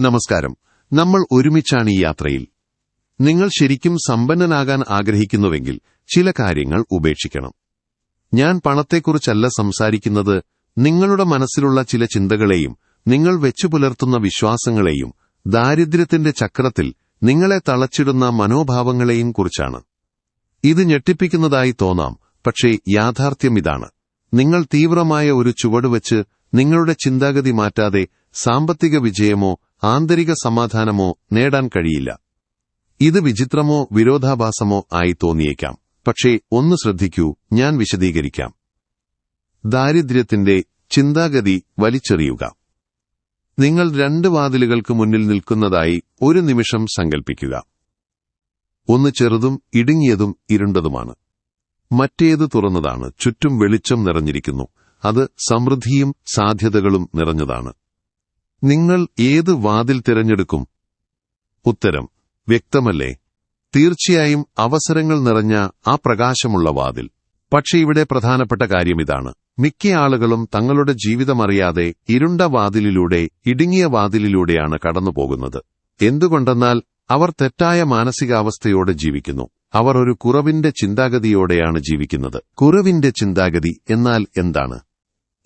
നമസ്കാരം. നമ്മൾ ഒരുമിച്ചാണ് ഈ യാത്രയിൽ. നിങ്ങൾ ശരിക്കും സമ്പന്നനാകാൻ ആഗ്രഹിക്കുന്നുവെങ്കിൽ ചില കാര്യങ്ങൾ ഉപേക്ഷിക്കണം. ഞാൻ പണത്തെക്കുറിച്ചല്ല സംസാരിക്കുന്നത് നിങ്ങളുടെ മനസ്സിലുള്ള ചില ചിന്തകളെയും നിങ്ങൾ വെച്ചു പുലർത്തുന്ന വിശ്വാസങ്ങളെയും ദാരിദ്ര്യത്തിന്റെ ചക്രത്തിൽ നിങ്ങളെ തളച്ചിടുന്ന മനോഭാവങ്ങളെയും കുറിച്ചാണ്. ഇത് ഞെട്ടിപ്പിക്കുന്നതായി തോന്നാം പക്ഷേ യാഥാർത്ഥ്യം ഇതാണ്. നിങ്ങൾ തീവ്രമായ ഒരു ചുവടുവെച്ച് നിങ്ങളുടെ ചിന്താഗതി മാറ്റാതെ സാമ്പത്തിക വിജയമോ ആന്തരിക സമാധാനമോ നേടാൻ കഴിയില്ല. ഇത് വിചിത്രമോ വിരോധാഭാസമോ ആയി തോന്നിയേക്കാം. പക്ഷേ ഒന്ന് ശ്രദ്ധിക്കൂ ഞാൻ വിശദീകരിക്കാം. ദാരിദ്ര്യത്തിന്റെ ചിന്താഗതി വലിച്ചെറിയുക. നിങ്ങൾ രണ്ട് വാതിലുകൾക്ക് മുന്നിൽ നിൽക്കുന്നതായി ഒരു നിമിഷം സങ്കൽപ്പിക്കുക. ഒന്ന് ചെറുതും ഇടുങ്ങിയതും ഇരുണ്ടതുമാണ്. മറ്റേത് തുറന്നതാണ്. ചുറ്റും വെളിച്ചം നിറഞ്ഞിരിക്കുന്നു. അത് സമൃദ്ധിയും സാധ്യതകളും നിറഞ്ഞതാണ്. നിങ്ങൾ ഏത് വാതിൽ തിരഞ്ഞെടുക്കും? ഉത്തരം വ്യക്തമല്ലേ? തീർച്ചയായും അവസരങ്ങൾ നിറഞ്ഞ ആ പ്രകാശമുള്ള വാതിൽ. പക്ഷേ ഇവിടെ പ്രധാനപ്പെട്ട കാര്യം ഇതാണ്. മിക്ക ആളുകളും തങ്ങളുടെ ജീവിതമറിയാതെ ഇരുണ്ട വാതിലിലൂടെ ഇടുങ്ങിയ വാതിലിലൂടെയാണ് കടന്നുപോകുന്നത്. എന്തുകൊണ്ടെന്നാൽ അവർ തെറ്റായ മാനസികാവസ്ഥയോടെ ജീവിക്കുന്നു. അവർ ഒരു കുറവിന്റെ ചിന്താഗതിയോടെയാണ് ജീവിക്കുന്നത്. കുറവിന്റെ ചിന്താഗതി എന്നാൽ എന്താണ്?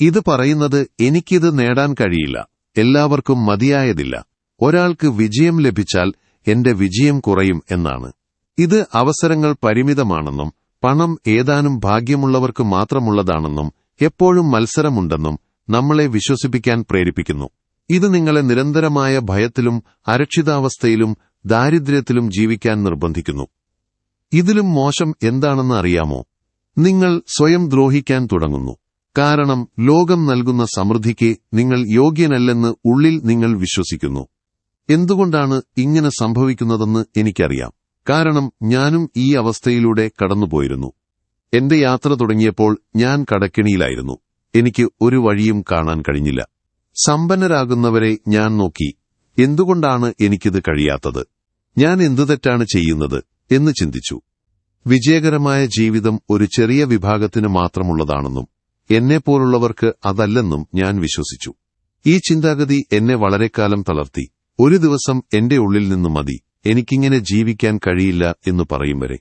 ഇത് പറയുന്നത് എനിക്കിത് നേടാൻ കഴിയില്ല. എല്ലാവർക്കും മതിയായതില്ല. ഒരാൾക്ക് വിജയം ലഭിച്ചാൽ എന്റെ വിജയം കുറയും എന്നാണ്. ഇത് അവസരങ്ങൾ പരിമിതമാണെന്നും പണം ഏതാനും ഭാഗ്യമുള്ളവർക്ക് മാത്രമുള്ളതാണെന്നും എപ്പോഴും മത്സരമുണ്ടെന്നും നമ്മളെ വിശ്വസിപ്പിക്കാൻ പ്രേരിപ്പിക്കുന്നു. ഇത് നിങ്ങളെ നിരന്തരമായ ഭയത്തിലും അരക്ഷിതാവസ്ഥയിലും ദാരിദ്ര്യത്തിലും ജീവിക്കാൻ നിർബന്ധിക്കുന്നു. ഇതിലും മോശം എന്താണെന്ന് അറിയാമോ? നിങ്ങൾ സ്വയം ദ്രോഹിക്കാൻ തുടങ്ങുന്നു. കാരണം ലോകം നൽകുന്ന സമൃദ്ധിക്ക് നിങ്ങൾ യോഗ്യനല്ലെന്ന് ഉള്ളിൽ നിങ്ങൾ വിശ്വസിക്കുന്നു. എന്തുകൊണ്ടാണ് ഇങ്ങനെ സംഭവിക്കുന്നതെന്ന് എനിക്കറിയാം. കാരണം ഞാനും ഈ അവസ്ഥയിലൂടെ കടന്നുപോയിരുന്നു. എന്റെ യാത്ര തുടങ്ങിയപ്പോൾ ഞാൻ കടക്കിണിയിലായിരുന്നു. എനിക്ക് ഒരു വഴിയും കാണാൻ കഴിഞ്ഞില്ല. സമ്പന്നരാകുന്നവരെ ഞാൻ നോക്കി. എന്തുകൊണ്ടാണ് എനിക്കിത് കഴിയാത്തത്? ഞാൻ എന്തു തെറ്റാണ് ചെയ്യുന്നത് എന്ന് ചിന്തിച്ചു. വിജയകരമായ ജീവിതം ഒരു ചെറിയ വിഭാഗത്തിന് മാത്രമുള്ളതാണെന്നും എന്നെപ്പോലുള്ളവർക്ക് അതല്ലെന്നും ഞാൻ വിശ്വസിച്ചു. ഈ ചിന്താഗതി എന്നെ വളരെക്കാലം തളർത്തി. ഒരു ദിവസം എന്റെ ഉള്ളിൽ നിന്ന് മതി എനിക്കിങ്ങനെ ജീവിക്കാൻ കഴിയില്ല എന്ന് പറയും വരെ.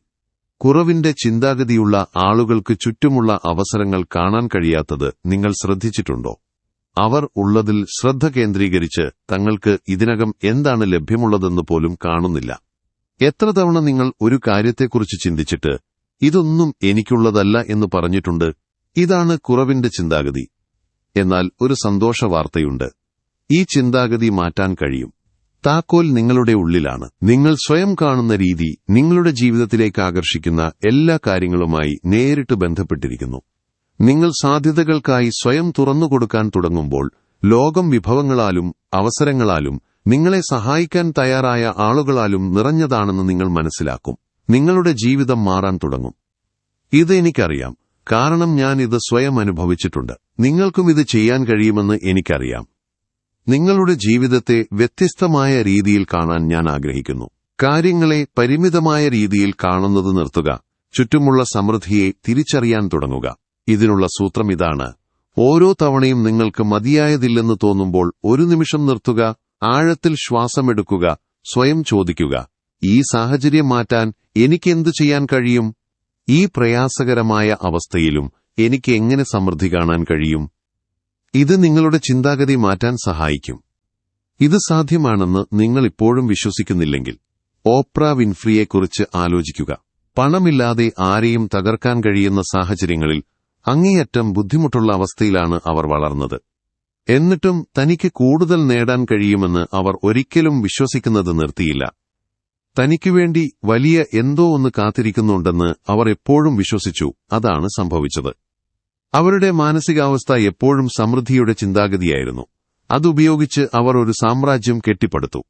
കുറവിന്റെ ചിന്താഗതിയുള്ള ആളുകൾക്ക് ചുറ്റുമുള്ള അവസരങ്ങൾ കാണാൻ കഴിയാത്തത് നിങ്ങൾ ശ്രദ്ധിച്ചിട്ടുണ്ടോ? അവർ ഉള്ളതിൽ ശ്രദ്ധ കേന്ദ്രീകരിച്ച് തങ്ങൾക്ക് ഇതിനകം എന്താണ് ലഭ്യമുള്ളതെന്ന് പോലും കാണുന്നില്ല. എത്ര തവണ നിങ്ങൾ ഒരു കാര്യത്തെക്കുറിച്ച് ചിന്തിച്ചിട്ട് ഇതൊന്നും എനിക്കുള്ളതല്ല എന്ന് പറഞ്ഞിട്ടുണ്ട് ഇതാണ് കുറവിന്റെ ചിന്താഗതി. എന്നാൽ ഒരു സന്തോഷ വാർത്തയുണ്ട്. ഈ ചിന്താഗതി മാറ്റാൻ കഴിയും. താക്കോൽ നിങ്ങളുടെ ഉള്ളിലാണ്. നിങ്ങൾ സ്വയം കാണുന്ന രീതി നിങ്ങളുടെ ജീവിതത്തിലേക്ക് ആകർഷിക്കുന്ന എല്ലാ കാര്യങ്ങളുമായി നേരിട്ട് ബന്ധപ്പെട്ടിരിക്കുന്നു. നിങ്ങൾ സാധ്യതകൾക്കായി സ്വയം തുറന്നുകൊടുക്കാൻ തുടങ്ങുമ്പോൾ ലോകം വിഭവങ്ങളാലും അവസരങ്ങളാലും നിങ്ങളെ സഹായിക്കാൻ തയ്യാറായ ആളുകളാലും നിറഞ്ഞതാണെന്ന് നിങ്ങൾ മനസ്സിലാക്കും. നിങ്ങളുടെ ജീവിതം മാറാൻ തുടങ്ങും. ഇത് എനിക്കറിയാം. കാരണം ഞാൻ ഇത് സ്വയം അനുഭവിച്ചിട്ടുണ്ട്. നിങ്ങൾക്കും ഇത് ചെയ്യാൻ കഴിയുമെന്ന് എനിക്കറിയാം. നിങ്ങളുടെ ജീവിതത്തെ വ്യത്യസ്തമായ രീതിയിൽ കാണാൻ ഞാൻ ആഗ്രഹിക്കുന്നു. കാര്യങ്ങളെ പരിമിതമായ രീതിയിൽ കാണുന്നത് നിർത്തുക. ചുറ്റുമുള്ള സമൃദ്ധിയെ തിരിച്ചറിയാൻ തുടങ്ങുക. ഇതിനുള്ള സൂത്രം ഇതാണ്. ഓരോ തവണയും നിങ്ങൾക്ക് മതിയായതില്ലെന്ന് തോന്നുമ്പോൾ ഒരു നിമിഷം നിർത്തുക ആഴത്തിൽ ശ്വാസമെടുക്കുക സ്വയം ചോദിക്കുക. ഈ സാഹചര്യം മാറ്റാൻ എനിക്കെന്തു ചെയ്യാൻ കഴിയും? ഈ പ്രയാസകരമായ അവസ്ഥയിലും എനിക്ക് എങ്ങനെ സമൃദ്ധി കാണാൻ കഴിയും? ഇത് നിങ്ങളുടെ ചിന്താഗതി മാറ്റാൻ സഹായിക്കും. ഇത് സാധ്യമാണെന്ന് നിങ്ങൾ ഇപ്പോഴും വിശ്വസിക്കുന്നില്ലെങ്കിൽ ഓപ്ര വിൻഫ്രിയെക്കുറിച്ച് ആലോചിക്കുക. പണമില്ലാതെ ആരെയും തകർക്കാൻ കഴിയുന്ന സാഹചര്യങ്ങളിൽ അങ്ങേയറ്റം ബുദ്ധിമുട്ടുള്ള അവസ്ഥയിലാണ് അവർ വളർന്നത്. എന്നിട്ടും തനിക്ക് കൂടുതൽ നേടാൻ കഴിയുമെന്ന് അവർ ഒരിക്കലും വിശ്വസിക്കുന്നത് നിർത്തിയില്ല. തനിക്കുവേണ്ടി വലിയ എന്തോ ഒന്ന് കാത്തിരിക്കുന്നുണ്ടെന്ന് അവർ എപ്പോഴും വിശ്വസിച്ചു. അതാണ് സംഭവിച്ചത്. അവരുടെ മാനസികാവസ്ഥ എപ്പോഴും സമൃദ്ധിയുടെ ചിന്താഗതിയായിരുന്നു. അതുപയോഗിച്ച് അവർ ഒരു സാമ്രാജ്യം കെട്ടിപ്പടുത്തു.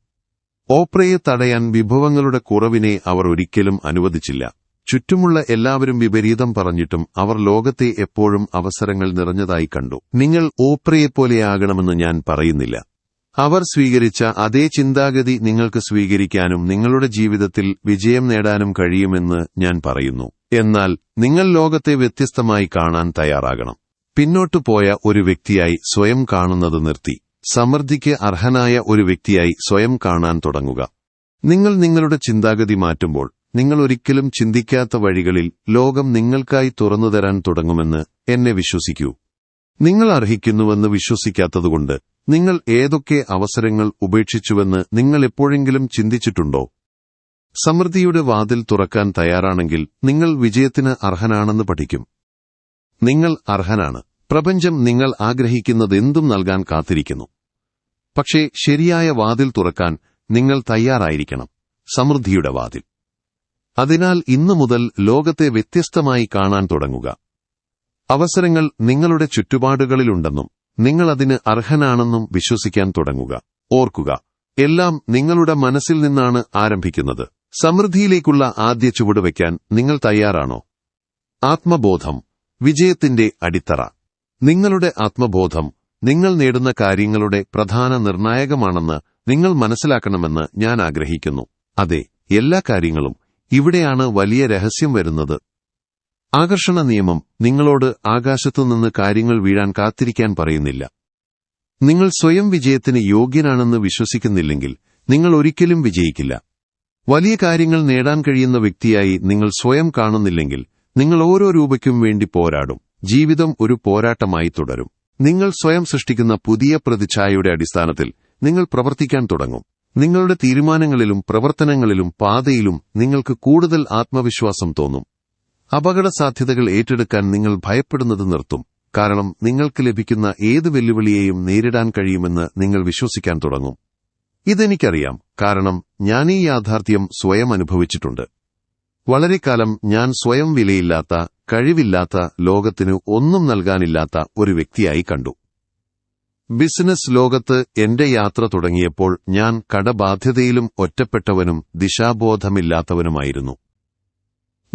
ഓപ്രയെ തടയാൻ വിഭവങ്ങളുടെ കുറവിനെ അവർ ഒരിക്കലും അനുവദിച്ചില്ല. ചുറ്റുമുള്ള എല്ലാവരും വിപരീതം പറഞ്ഞിട്ടും അവർ ലോകത്തെ എപ്പോഴും അവസരങ്ങൾ നിറഞ്ഞതായി കണ്ടു. നിങ്ങൾ ഓപ്രയെപ്പോലെയാകണമെന്ന് ഞാൻ പറയുന്നില്ല. അവർ സ്വീകരിച്ച അതേ ചിന്താഗതി നിങ്ങൾക്ക് സ്വീകരിക്കാനും നിങ്ങളുടെ ജീവിതത്തിൽ വിജയം നേടാനും കഴിയുമെന്ന് ഞാൻ പറയുന്നു. എന്നാൽ നിങ്ങൾ ലോകത്തെ വ്യത്യസ്തമായി കാണാൻ തയ്യാറാകണം. പിന്നോട്ടു പോയ ഒരു വ്യക്തിയായി സ്വയം കാണുന്നത് നിർത്തി. സമൃദ്ധിക്ക് അർഹനായ ഒരു വ്യക്തിയായി സ്വയം കാണാൻ തുടങ്ങുക. നിങ്ങൾ നിങ്ങളുടെ ചിന്താഗതി മാറ്റുമ്പോൾ നിങ്ങൾ ഒരിക്കലും ചിന്തിക്കാത്ത വഴികളിൽ ലോകം നിങ്ങൾക്കായി തുറന്നുതരാൻ തുടങ്ങുമെന്ന് എന്നെ വിശ്വസിക്കൂ. നിങ്ങൾ അർഹിക്കുന്നുവെന്ന് വിശ്വസിക്കാത്തതുകൊണ്ട് നിങ്ങൾ ഏതൊക്കെ അവസരങ്ങൾ ഉപേക്ഷിച്ചുവെന്ന് നിങ്ങൾ എപ്പോഴെങ്കിലും ചിന്തിച്ചിട്ടുണ്ടോ? സമൃദ്ധിയുടെ വാതിൽ തുറക്കാൻ തയ്യാറാണെങ്കിൽ നിങ്ങൾ വിജയത്തിന് അർഹനാണെന്ന് പഠിക്കും. നിങ്ങൾ അർഹനാണ്. പ്രപഞ്ചം നിങ്ങൾ ആഗ്രഹിക്കുന്നതെന്തും നൽകാൻ കാത്തിരിക്കുന്നു. പക്ഷേ ശരിയായ വാതിൽ തുറക്കാൻ നിങ്ങൾ തയ്യാറായിരിക്കണം. സമൃദ്ധിയുടെ വാതിൽ. അതിനാൽ ഇന്നു മുതൽ ലോകത്തെ വ്യത്യസ്തമായി കാണാൻ തുടങ്ങുക. അവസരങ്ങൾ നിങ്ങളുടെ ചുറ്റുപാടുകളിലുണ്ടെന്നും നിങ്ങൾ അതിന് അർഹനാണെന്നും വിശ്വസിക്കാൻ തുടങ്ങുക. ഓർക്കുക എല്ലാം നിങ്ങളുടെ മനസ്സിൽ നിന്നാണ് ആരംഭിക്കുന്നത്. സമൃദ്ധിയിലേക്കുള്ള ആദ്യ ചുവട് വയ്ക്കാൻ നിങ്ങൾ തയ്യാറാണോ? ആത്മബോധം വിജയത്തിന്റെ അടിത്തറ. നിങ്ങളുടെ ആത്മബോധം നിങ്ങൾ നേടുന്ന കാര്യങ്ങളുടെ പ്രധാന നിർണായകമാണെന്ന് നിങ്ങൾ മനസ്സിലാക്കണമെന്ന് ഞാൻ ആഗ്രഹിക്കുന്നു. അതെ എല്ലാ കാര്യങ്ങളും ഇവിടെയാണ് വലിയ രഹസ്യം വരുന്നത്. ആകർഷണ നിയമം നിങ്ങളോട് ആകാശത്തുനിന്ന് കാര്യങ്ങൾ വീഴാൻ കാത്തിരിക്കാൻ പറയുന്നില്ല. നിങ്ങൾ സ്വയം വിജയത്തിന് യോഗ്യനാണെന്ന് വിശ്വസിക്കുന്നില്ലെങ്കിൽ നിങ്ങൾ ഒരിക്കലും വിജയിക്കില്ല. വലിയ കാര്യങ്ങൾ നേടാൻ കഴിയുന്ന വ്യക്തിയായി നിങ്ങൾ സ്വയം കാണുന്നില്ലെങ്കിൽ നിങ്ങൾ ഓരോ രൂപയ്ക്കും വേണ്ടി പോരാടും. ജീവിതം ഒരു പോരാട്ടമായി തുടരും. നിങ്ങൾ സ്വയം സൃഷ്ടിക്കുന്ന പുതിയ പ്രതിച്ഛായയുടെ അടിസ്ഥാനത്തിൽ നിങ്ങൾ പ്രവർത്തിക്കാൻ തുടങ്ങും. നിങ്ങളുടെ തീരുമാനങ്ങളിലും പ്രവർത്തനങ്ങളിലും പാതയിലും നിങ്ങൾക്ക് കൂടുതൽ ആത്മവിശ്വാസം തോന്നും. അപകട സാധ്യതകൾ ഏറ്റെടുക്കാൻ നിങ്ങൾ ഭയപ്പെടുന്നത് നിർത്തും. കാരണം നിങ്ങൾക്ക് ലഭിക്കുന്ന ഏത് വെല്ലുവിളിയെയും നേരിടാൻ കഴിയുമെന്ന് നിങ്ങൾ വിശ്വസിക്കാൻ തുടങ്ങും. ഇതെനിക്കറിയാം. കാരണം ഞാൻ ഈ യാഥാർത്ഥ്യം സ്വയം അനുഭവിച്ചിട്ടുണ്ട്. വളരെക്കാലം ഞാൻ സ്വയം വിലയില്ലാത്ത കഴിവില്ലാത്ത ലോകത്തിന് ഒന്നും നൽകാനില്ലാത്ത ഒരു വ്യക്തിയായി കണ്ടു. ബിസിനസ് ലോകത്ത് എന്റെ യാത്ര തുടങ്ങിയപ്പോൾ ഞാൻ കടബാധ്യതയിലും ഒറ്റപ്പെട്ടവനും ദിശാബോധമില്ലാത്തവനുമായിരുന്നു.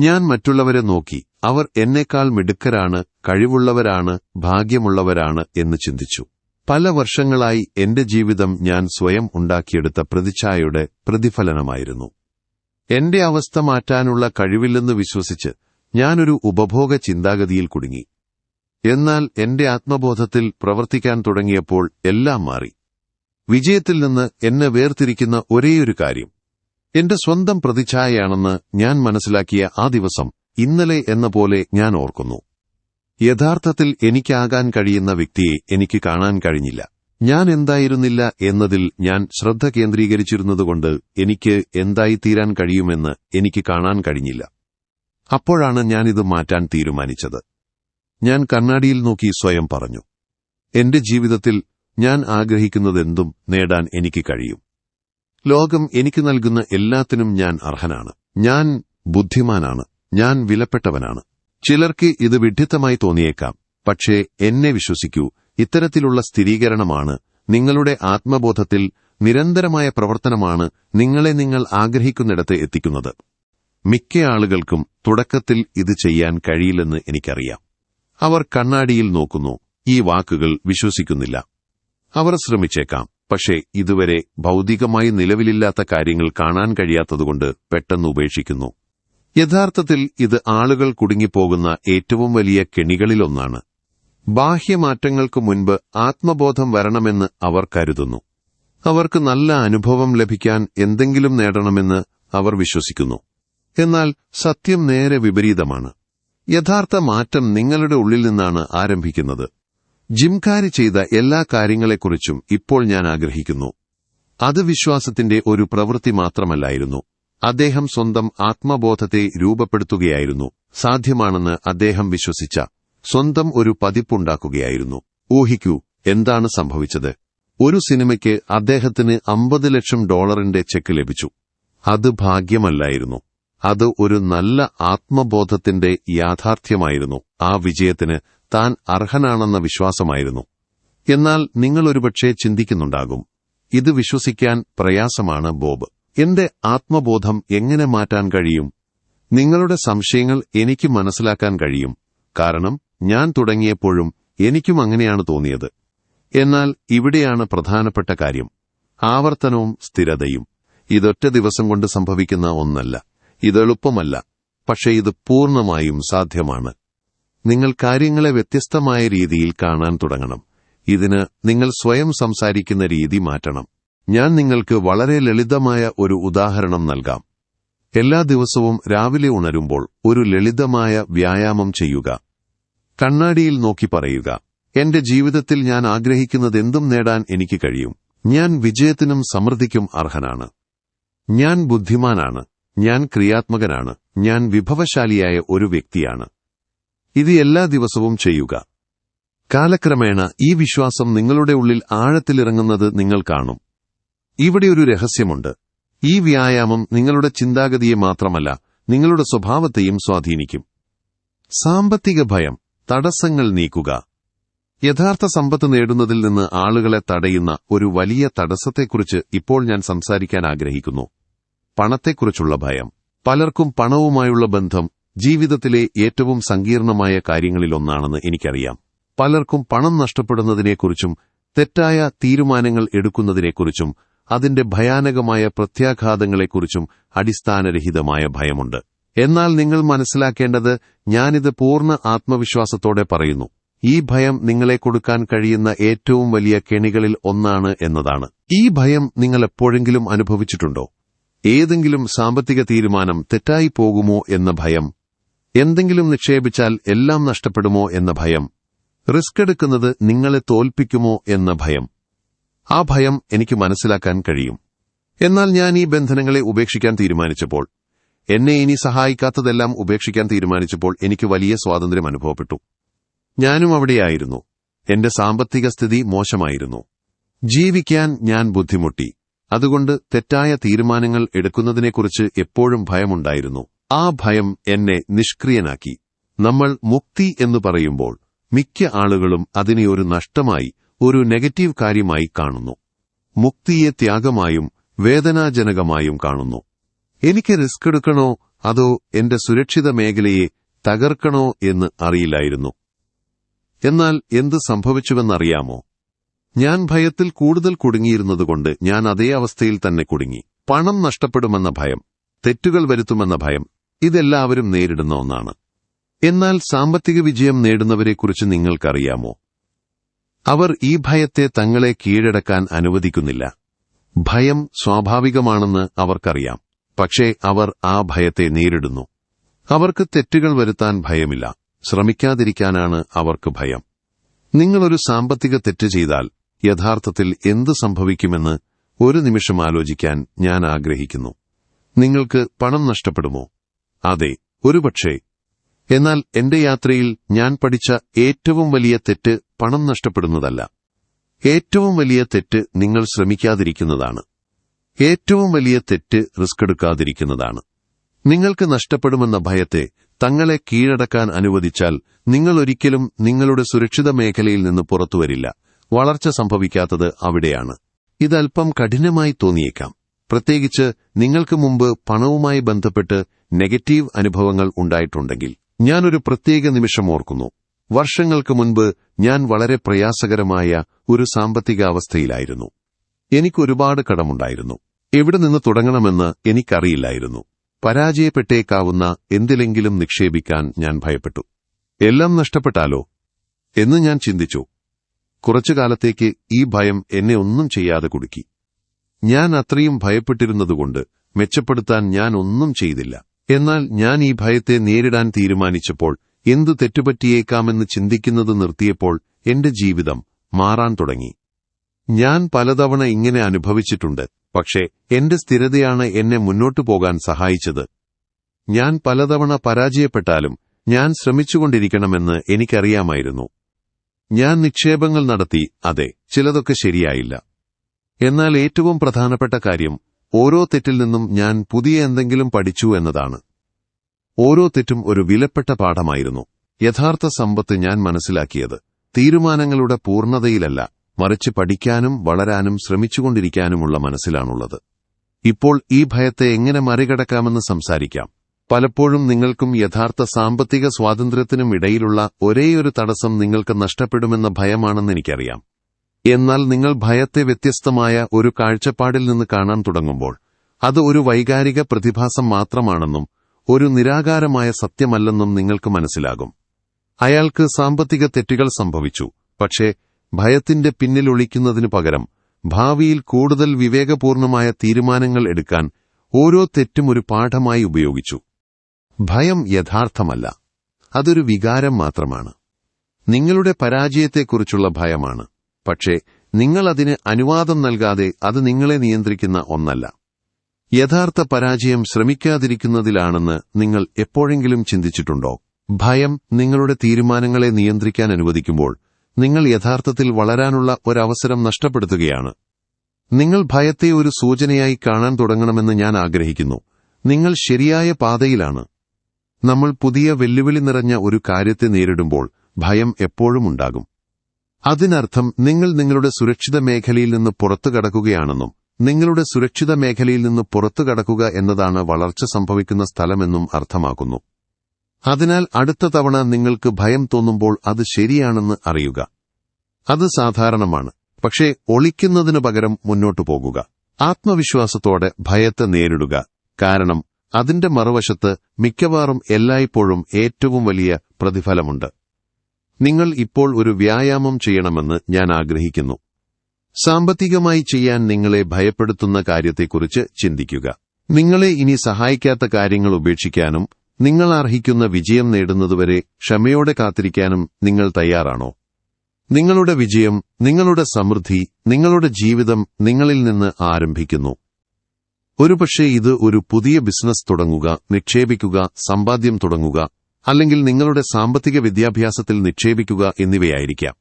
ഞാൻ മറ്റുള്ളവരെ നോക്കി. അവർ എന്നെക്കാൾ മിടുക്കരാണ് കഴിവുള്ളവരാണ് ഭാഗ്യമുള്ളവരാണ് എന്ന് ചിന്തിച്ചു. പല വർഷങ്ങളായി എന്റെ ജീവിതം ഞാൻ സ്വയം ഉണ്ടാക്കിയെടുത്ത പ്രതിച്ഛായയുടെ പ്രതിഫലനമായിരുന്നു. എന്റെ അവസ്ഥ മാറ്റാനുള്ള കഴിവില്ലെന്ന് വിശ്വസിച്ച് ഞാനൊരു ഉപഭോഗ ചിന്താഗതിയിൽ കുടുങ്ങി. എന്നാൽ എന്റെ ആത്മബോധത്തിൽ പ്രവർത്തിക്കാൻ തുടങ്ങിയപ്പോൾ എല്ലാം മാറി. വിജയത്തിൽ നിന്ന് എന്നെ വേർതിരിക്കുന്ന ഒരേയൊരു കാര്യം. എന്റെ സ്വന്തം പ്രതിച്ഛായയാണെന്ന് ഞാൻ മനസ്സിലാക്കിയ ആ ദിവസം ഇന്നലെ എന്ന പോലെ ഞാൻ ഓർക്കുന്നു. യഥാർത്ഥത്തിൽ എനിക്കാകാൻ കഴിയുന്ന വ്യക്തിയെ എനിക്ക് കാണാൻ കഴിഞ്ഞില്ല. ഞാൻ എന്തായിരുന്നില്ല എന്നതിൽ ഞാൻ ശ്രദ്ധ കേന്ദ്രീകരിച്ചിരുന്നതുകൊണ്ട് എനിക്ക് എന്തായിത്തീരാൻ കഴിയുമെന്ന് എനിക്ക് കാണാൻ കഴിഞ്ഞില്ല. അപ്പോഴാണ് ഞാനിത് മാറ്റാൻ തീരുമാനിച്ചത്. ഞാൻ കണ്ണാടിയിൽ നോക്കി സ്വയം പറഞ്ഞു. എന്റെ ജീവിതത്തിൽ ഞാൻ ആഗ്രഹിക്കുന്നതെന്തും നേടാൻ എനിക്ക് കഴിയും. ലോകം എനിക്ക് നൽകുന്ന എല്ലാത്തിനും ഞാൻ അർഹനാണ്. ഞാൻ ബുദ്ധിമാനാണ്. ഞാൻ വിലപ്പെട്ടവനാണ്. ചിലർക്ക് ഇത് വിഡ്ഢിത്തമായി തോന്നിയേക്കാം. പക്ഷേ എന്നെ വിശ്വസിക്കൂ. ഇത്തരത്തിലുള്ള സ്ഥിരീകരണമാണ് നിങ്ങളുടെ ആത്മബോധത്തിൽ നിരന്തരമായ പ്രവർത്തനമാണ് നിങ്ങളെ നിങ്ങൾ ആഗ്രഹിക്കുന്നിടത്ത് എത്തിക്കുന്നത്. മിക്ക ആളുകൾക്കും തുടക്കത്തിൽ ഇത് ചെയ്യാൻ കഴിയില്ലെന്ന് എനിക്കറിയാം. അവർ കണ്ണാടിയിൽ നോക്കുന്നു. ഈ വാക്കുകൾ വിശ്വസിക്കുന്നില്ല. അവർ ശ്രമിച്ചേക്കാം. പക്ഷേ ഇതുവരെ ഭൗതികമായി നിലവിലില്ലാത്ത കാര്യങ്ങൾ കാണാൻ കഴിയാത്തതുകൊണ്ട് പെട്ടെന്ന് ഉപേക്ഷിക്കുന്നു. യഥാർത്ഥത്തിൽ ഇത് ആളുകൾ കുടുങ്ങിപ്പോകുന്ന ഏറ്റവും വലിയ കെണികളിലൊന്നാണ്. ബാഹ്യമാറ്റങ്ങൾക്ക് മുൻപ് ആത്മബോധം വരണമെന്ന് അവർ കരുതുന്നു. അവർക്ക് നല്ല അനുഭവം ലഭിക്കാൻ എന്തെങ്കിലും നേടണമെന്ന് അവർ വിശ്വസിക്കുന്നു. എന്നാൽ സത്യം നേരെ വിപരീതമാണ്. യഥാർത്ഥ മാറ്റം നിങ്ങളുടെ ഉള്ളിൽ നിന്നാണ് ആരംഭിക്കുന്നത്. ജിംകാരി ചെയ്ത എല്ലാ കാര്യങ്ങളെക്കുറിച്ചും ഇപ്പോൾ ഞാൻ ആഗ്രഹിക്കുന്നു. അത് വിശ്വാസത്തിന്റെ ഒരു പ്രവൃത്തി മാത്രമല്ലായിരുന്നു. അദ്ദേഹം സ്വന്തം ആത്മബോധത്തെ രൂപപ്പെടുത്തുകയായിരുന്നു. സാധ്യമാണെന്ന് അദ്ദേഹം വിശ്വസിച്ച. സ്വന്തം ഒരു പതിപ്പുണ്ടാക്കുകയായിരുന്നു. ഊഹിക്കൂ എന്താണ് സംഭവിച്ചത്? ഒരു സിനിമയ്ക്ക് അദ്ദേഹത്തിന് അമ്പത് ലക്ഷം ഡോളറിന്റെ ചെക്ക് ലഭിച്ചു. അത് ഭാഗ്യമല്ലായിരുന്നു. അത് ഒരു നല്ല ആത്മബോധത്തിന്റെ യാഥാർത്ഥ്യമായിരുന്നു. ആ വിജയത്തിന് താൻ അർഹനാണെന്ന വിശ്വാസമായിരുന്നു. എന്നാൽ നിങ്ങൾ ഒരുപക്ഷെ ചിന്തിക്കുന്നുണ്ടാകും. ഇത് വിശ്വസിക്കാൻ പ്രയാസമാണ് ബോബ്. എന്റെ ആത്മബോധം എങ്ങനെ മാറ്റാൻ കഴിയും? നിങ്ങളുടെ സംശയങ്ങൾ എനിക്ക് മനസ്സിലാക്കാൻ കഴിയും. കാരണം ഞാൻ തുടങ്ങിയപ്പോഴും എനിക്കും അങ്ങനെയാണ് തോന്നിയത്. എന്നാൽ ഇവിടെയാണ് പ്രധാനപ്പെട്ട കാര്യം. ആവർത്തനവും സ്ഥിരതയും. ഇതൊറ്റ ദിവസം കൊണ്ട് സംഭവിക്കുന്ന ഒന്നല്ല. ഇതെളുപ്പമല്ല പക്ഷേ ഇത് പൂർണമായും സാധ്യമാണ്. നിങ്ങൾ കാര്യങ്ങളെ വ്യത്യസ്തമായ രീതിയിൽ കാണാൻ തുടങ്ങണം. ഇതിന് നിങ്ങൾ സ്വയം സംസാരിക്കുന്ന രീതി മാറ്റണം. ഞാൻ നിങ്ങൾക്ക് വളരെ ലളിതമായ ഒരു ഉദാഹരണം നൽകാം. എല്ലാ ദിവസവും രാവിലെ ഉണരുമ്പോൾ ഒരു ലളിതമായ വ്യായാമം ചെയ്യുക. കണ്ണാടിയിൽ നോക്കി പറയുക എന്റെ ജീവിതത്തിൽ ഞാൻ ആഗ്രഹിക്കുന്നതെന്തും നേടാൻ എനിക്ക് കഴിയും. ഞാൻ വിജയത്തിനും സമൃദ്ധിക്കും അർഹനാണ്. ഞാൻ ബുദ്ധിമാനാണ്. ഞാൻ ക്രിയാത്മകനാണ്. ഞാൻ വിഭവശാലിയായ ഒരു വ്യക്തിയാണ്. ഇത് എല്ലാ ദിവസവും ചെയ്യുക. കാലക്രമേണ ഈ വിശ്വാസം നിങ്ങളുടെ ഉള്ളിൽ ആഴത്തിലിറങ്ങുന്നത് നിങ്ങൾ കാണും. ഇവിടെ ഒരു രഹസ്യമുണ്ട്. ഈ വ്യായാമം നിങ്ങളുടെ ചിന്താഗതിയെ മാത്രമല്ല നിങ്ങളുടെ സ്വഭാവത്തെയും സ്വാധീനിക്കും. സാമ്പത്തിക ഭയം തടസ്സങ്ങൾ നീക്കുക. യഥാർത്ഥ സമ്പത്ത് നേടുന്നതിൽ നിന്ന് ആളുകളെ തടയുന്ന ഒരു വലിയ തടസ്സത്തെക്കുറിച്ച് ഇപ്പോൾ ഞാൻ സംസാരിക്കാൻ ആഗ്രഹിക്കുന്നു. പണത്തെക്കുറിച്ചുള്ള ഭയം. പലർക്കും പണവുമായുള്ള ബന്ധം ജീവിതത്തിലെ ഏറ്റവും സങ്കീർണമായ കാര്യങ്ങളിലൊന്നാണെന്ന് എനിക്കറിയാം. പലർക്കും പണം നഷ്ടപ്പെടുന്നതിനെക്കുറിച്ചും തെറ്റായ തീരുമാനങ്ങൾ എടുക്കുന്നതിനെക്കുറിച്ചും അതിന്റെ ഭയാനകമായ പ്രത്യാഘാതങ്ങളെക്കുറിച്ചും അടിസ്ഥാനരഹിതമായ ഭയമുണ്ട്. എന്നാൽ നിങ്ങൾ മനസ്സിലാക്കേണ്ടത് ഞാനിത് പൂർണ ആത്മവിശ്വാസത്തോടെ പറയുന്നു. ഈ ഭയം നിങ്ങളെ കൊടുക്കാൻ കഴിയുന്ന ഏറ്റവും വലിയ കെണികളിൽ ഒന്നാണ് എന്നതാണ്. ഈ ഭയം നിങ്ങൾ എപ്പോഴെങ്കിലും അനുഭവിച്ചിട്ടുണ്ടോ? ഏതെങ്കിലും സാമ്പത്തിക തീരുമാനം തെറ്റായി പോകുമോ എന്ന ഭയം. എന്തെങ്കിലും നിക്ഷേപിച്ചാൽ എല്ലാം നഷ്ടപ്പെടുമോ എന്ന ഭയം. റിസ്ക് എടുക്കുന്നത് നിങ്ങളെ തോൽപ്പിക്കുമോ എന്ന ഭയം. ആ ഭയം എനിക്ക് മനസ്സിലാക്കാൻ കഴിയും. എന്നാൽ ഞാൻ ഈ ബന്ധനങ്ങളെ ഉപേക്ഷിക്കാൻ തീരുമാനിച്ചപ്പോൾ എന്നെ ഇനി സഹായിക്കാത്തതെല്ലാം ഉപേക്ഷിക്കാൻ തീരുമാനിച്ചപ്പോൾ എനിക്ക് വലിയ സ്വാതന്ത്ര്യം അനുഭവപ്പെട്ടു. ഞാനും അവിടെയായിരുന്നു. എന്റെ സാമ്പത്തിക സ്ഥിതി മോശമായിരുന്നു. ജീവിക്കാൻ ഞാൻ ബുദ്ധിമുട്ടി. അതുകൊണ്ട് തെറ്റായ തീരുമാനങ്ങൾ എടുക്കുന്നതിനെക്കുറിച്ച് എപ്പോഴും ഭയമുണ്ടായിരുന്നു. ആ ഭയം എന്നെ നിഷ്ക്രിയനാക്കി. നമ്മൾ മുക്തി എന്ന് പറയുമ്പോൾ മിക്ക ആളുകളും അതിനെ ഒരു നഷ്ടമായി ഒരു നെഗറ്റീവ് കാര്യമായി കാണുന്നു. മുക്തിയെ ത്യാഗമായും വേദനാജനകമായും കാണുന്നു. എനിക്ക് റിസ്ക് എടുക്കണോ അതോ എന്റെ സുരക്ഷിത മേഖലയെ തകർക്കണോ എന്ന് അറിയില്ലായിരുന്നു. എന്നാൽ എന്ത് സംഭവിച്ചുവെന്നറിയാമോ? ഞാൻ ഭയത്തിൽ കൂടുതൽ കുടുങ്ങിയിരുന്നതുകൊണ്ട് ഞാൻ അതേ അവസ്ഥയിൽ തന്നെ കുടുങ്ങി. പണം നഷ്ടപ്പെടുമെന്ന ഭയം തെറ്റുകൾ വരുത്തുമെന്ന ഭയം ഇതെല്ലാവരും നേരിടുന്ന ഒന്നാണ്. എന്നാൽ സാമ്പത്തിക വിജയം നേടുന്നവരെക്കുറിച്ച് നിങ്ങൾക്കറിയാമോ? അവർ ഈ ഭയത്തെ തങ്ങളെ കീഴടക്കാൻ അനുവദിക്കുന്നില്ല. ഭയം സ്വാഭാവികമാണെന്ന് അവർക്കറിയാം പക്ഷേ അവർ ആ ഭയത്തെ നേരിടുന്നു. അവർക്ക് തെറ്റുകൾ വരുത്താൻ ഭയമില്ല ശ്രമിക്കാതിരിക്കാനാണ് അവർക്ക് ഭയം. നിങ്ങളൊരു സാമ്പത്തിക തെറ്റ് ചെയ്താൽ യഥാർത്ഥത്തിൽ എന്ത് സംഭവിക്കുമെന്ന് ഒരു നിമിഷം ആലോചിക്കാൻ ഞാൻ ആഗ്രഹിക്കുന്നു. നിങ്ങൾക്ക് പണം നഷ്ടപ്പെടുമോ? അതെ ഒരുപക്ഷേ. എന്നാൽ എന്റെ യാത്രയിൽ ഞാൻ പഠിച്ച ഏറ്റവും വലിയ തെറ്റ് പണം നഷ്ടപ്പെടുന്നതല്ല. ഏറ്റവും വലിയ തെറ്റ് നിങ്ങൾ ശ്രമിക്കാതിരിക്കുന്നതാണ്. ഏറ്റവും വലിയ തെറ്റ് റിസ്ക് എടുക്കാതിരിക്കുന്നതാണ്. നിങ്ങൾക്ക് നഷ്ടപ്പെടുമെന്ന ഭയത്തെ തങ്ങളെ കീഴടക്കാൻ അനുവദിച്ചാൽ നിങ്ങൾ ഒരിക്കലും നിങ്ങളുടെ സുരക്ഷിത മേഖലയിൽ നിന്ന് പുറത്തുവരില്ല. വളർച്ച സംഭവിക്കാത്തത് അവിടെയാണ്. ഇതല്പം കഠിനമായി തോന്നിയേക്കാം. പ്രത്യേകിച്ച് നിങ്ങൾക്ക് മുമ്പ് പണവുമായി ബന്ധപ്പെട്ട് നെഗറ്റീവ് അനുഭവങ്ങൾ ഉണ്ടായിട്ടുണ്ടെങ്കിൽ ഞാനൊരു പ്രത്യേക നിമിഷം ഓർക്കുന്നു. വർഷങ്ങൾക്ക് മുൻപ് ഞാൻ വളരെ പ്രയാസകരമായ ഒരു സാമ്പത്തിക അവസ്ഥയിലായിരുന്നു എനിക്കൊരുപാട് കടമുണ്ടായിരുന്നു. എവിടെ നിന്ന് തുടങ്ങണമെന്ന് എനിക്കറിയില്ലായിരുന്നു. പരാജയപ്പെട്ടേക്കാവുന്ന എന്തിലെങ്കിലും നിക്ഷേപിക്കാൻ ഞാൻ ഭയപ്പെട്ടു. എല്ലാം നഷ്ടപ്പെട്ടാലോ? എന്ന് ഞാൻ ചിന്തിച്ചു. കുറച്ചു കാലത്തേക്ക് ഈ ഭയം എന്നെ ഒന്നും ചെയ്യാതെ കുടുക്കി. ഞാൻ അത്രയും ഭയപ്പെട്ടിരുന്നതുകൊണ്ട് മെച്ചപ്പെടുത്താൻ ഞാൻ ഒന്നും ചെയ്തില്ല. എന്നാൽ ഞാൻ ഈ ഭയത്തെ നേരിടാൻ തീരുമാനിച്ചപ്പോൾ എന്തു തെറ്റുപറ്റിയേക്കാമെന്ന് ചിന്തിക്കുന്നത് നിർത്തിയപ്പോൾ എന്റെ ജീവിതം മാറാൻ തുടങ്ങി. ഞാൻ പലതവണ ഇങ്ങനെ അനുഭവിച്ചിട്ടുണ്ട് പക്ഷേ എന്റെ സ്ഥിരതയാണ് എന്നെ മുന്നോട്ടു പോകാൻ സഹായിച്ചത്. ഞാൻ പലതവണ പരാജയപ്പെട്ടാലും ഞാൻ ശ്രമിച്ചുകൊണ്ടിരിക്കണമെന്ന് എനിക്കറിയാമായിരുന്നു. ഞാൻ നിക്ഷേപങ്ങൾ നടത്തി അതെ ചിലതൊക്കെ ശരിയായില്ല. എന്നാൽ ഏറ്റവും പ്രധാനപ്പെട്ട കാര്യം ഓരോ തെറ്റിൽ നിന്നും ഞാൻ പുതിയ എന്തെങ്കിലും പഠിച്ചു എന്നതാണ്. ഓരോ തെറ്റും ഒരു വിലപ്പെട്ട പാഠമായിരുന്നു. യഥാർത്ഥ സമ്പത്ത് ഞാൻ മനസ്സിലാക്കിയത് തീരുമാനങ്ങളുടെ പൂർണതയിലല്ല മറിച്ച് പഠിക്കാനും വളരാനും ശ്രമിച്ചുകൊണ്ടിരിക്കാനുമുള്ള മനസ്സിലാണുള്ളത്. ഇപ്പോൾ ഈ ഭയത്തെ എങ്ങനെ മറികടക്കാമെന്ന് സംസാരിക്കാം. പലപ്പോഴും നിങ്ങൾക്കും യഥാർത്ഥ സാമ്പത്തിക സ്വാതന്ത്ര്യത്തിനും ഇടയിലുള്ള ഒരേയൊരു തടസ്സം നിങ്ങൾക്ക് നഷ്ടപ്പെടുമെന്ന ഭയമാണെന്ന് എനിക്കറിയാം. എന്നാൽ നിങ്ങൾ ഭയത്തെ വ്യത്യസ്തമായ ഒരു കാഴ്ചപ്പാടിൽ നിന്ന് കാണാൻ തുടങ്ങുമ്പോൾ അത് ഒരു വൈകാരിക പ്രതിഭാസം മാത്രമാണെന്നും ഒരു നിരാകാരമായ സത്യമല്ലെന്നും നിങ്ങൾക്ക് മനസ്സിലാകും. അയാൾക്ക് സാമ്പത്തിക തെറ്റുകൾ സംഭവിച്ചു പക്ഷേ ഭയത്തിന്റെ പിന്നിലൊളിക്കുന്നതിനു പകരം ഭാവിയിൽ കൂടുതൽ വിവേകപൂർണമായ തീരുമാനങ്ങൾ എടുക്കാൻ ഓരോ തെറ്റും ഒരു പാഠമായി ഉപയോഗിച്ചു. ഭയം യഥാർത്ഥമല്ല. അതൊരു വികാരം മാത്രമാണ്. നിങ്ങളുടെ പരാജയത്തെക്കുറിച്ചുള്ള ഭയമാണ്. പക്ഷേ നിങ്ങൾ അതിന് അനുവാദം നൽകാതെ അത് നിങ്ങളെ നിയന്ത്രിക്കുന്ന ഒന്നല്ല. യഥാർത്ഥ പരാജയം ശ്രമിക്കാതിരിക്കുന്നതിലാണെന്ന് നിങ്ങൾ എപ്പോഴെങ്കിലും ചിന്തിച്ചിട്ടുണ്ടോ? ഭയം നിങ്ങളുടെ തീരുമാനങ്ങളെ നിയന്ത്രിക്കാൻ അനുവദിക്കുമ്പോൾ നിങ്ങൾ യഥാർത്ഥത്തിൽ വളരാനുള്ള ഒരവസരം നഷ്ടപ്പെടുത്തുകയാണ്. നിങ്ങൾ ഭയത്തെ ഒരു സൂചനയായി കാണാൻ തുടങ്ങണമെന്ന് ഞാൻ ആഗ്രഹിക്കുന്നു. നിങ്ങൾ ശരിയായ പാതയിലാണ്. നമ്മൾ പുതിയ വെല്ലുവിളി നിറഞ്ഞ ഒരു കാര്യത്തെ നേരിടുമ്പോൾ ഭയം എപ്പോഴും ഉണ്ടാകും. അതിനർത്ഥം നിങ്ങൾ നിങ്ങളുടെ സുരക്ഷിത മേഖലയിൽ നിന്ന് പുറത്തു കടക്കുകയാണെന്നും നിങ്ങളുടെ സുരക്ഷിത മേഖലയിൽ നിന്ന് പുറത്തു കടക്കുക എന്നതാണ് വളർച്ച സംഭവിക്കുന്ന സ്ഥലമെന്നും അർത്ഥമാക്കുന്നു. അതിനാൽ അടുത്ത തവണ നിങ്ങൾക്ക് ഭയം തോന്നുമ്പോൾ അത് ശരിയാണെന്ന് അറിയുക. അത് സാധാരണമാണ്. പക്ഷേ ഒളിക്കുന്നതിനു പകരം മുന്നോട്ടു പോകുക. ആത്മവിശ്വാസത്തോടെ ഭയത്തെ നേരിടുക. കാരണം അതിന്റെ മറുവശത്ത് മിക്കവാറും എല്ലായ്പ്പോഴും ഏറ്റവും വലിയ പ്രതിഫലമുണ്ട്. നിങ്ങൾ ഇപ്പോൾ ഒരു വ്യായാമം ചെയ്യണമെന്ന് ഞാൻ ആഗ്രഹിക്കുന്നു. സാമ്പത്തികമായി ചെയ്യാൻ നിങ്ങളെ ഭയപ്പെടുത്തുന്ന കാര്യത്തെക്കുറിച്ച് ചിന്തിക്കുക. നിങ്ങളെ ഇനി സഹായിക്കാത്ത കാര്യങ്ങൾ ഉപേക്ഷിക്കാനും നിങ്ങൾ അർഹിക്കുന്ന വിജയം നേടുന്നതുവരെ ക്ഷമയോടെ കാത്തിരിക്കാനും നിങ്ങൾ തയ്യാറാണോ? നിങ്ങളുടെ വിജയം നിങ്ങളുടെ സമൃദ്ധി നിങ്ങളുടെ ജീവിതം നിങ്ങളിൽ നിന്ന് ആരംഭിക്കുന്നു. ഒരുപക്ഷെ ഇത് ഒരു പുതിയ ബിസിനസ് തുടങ്ങുക നിക്ഷേപിക്കുക സമ്പാദ്യം തുടങ്ങുക അല്ലെങ്കിൽ നിങ്ങളുടെ സാമ്പത്തിക വിദ്യാഭ്യാസത്തിൽ നിക്ഷേപിക്കുക എന്നിവയായിരിക്കാം.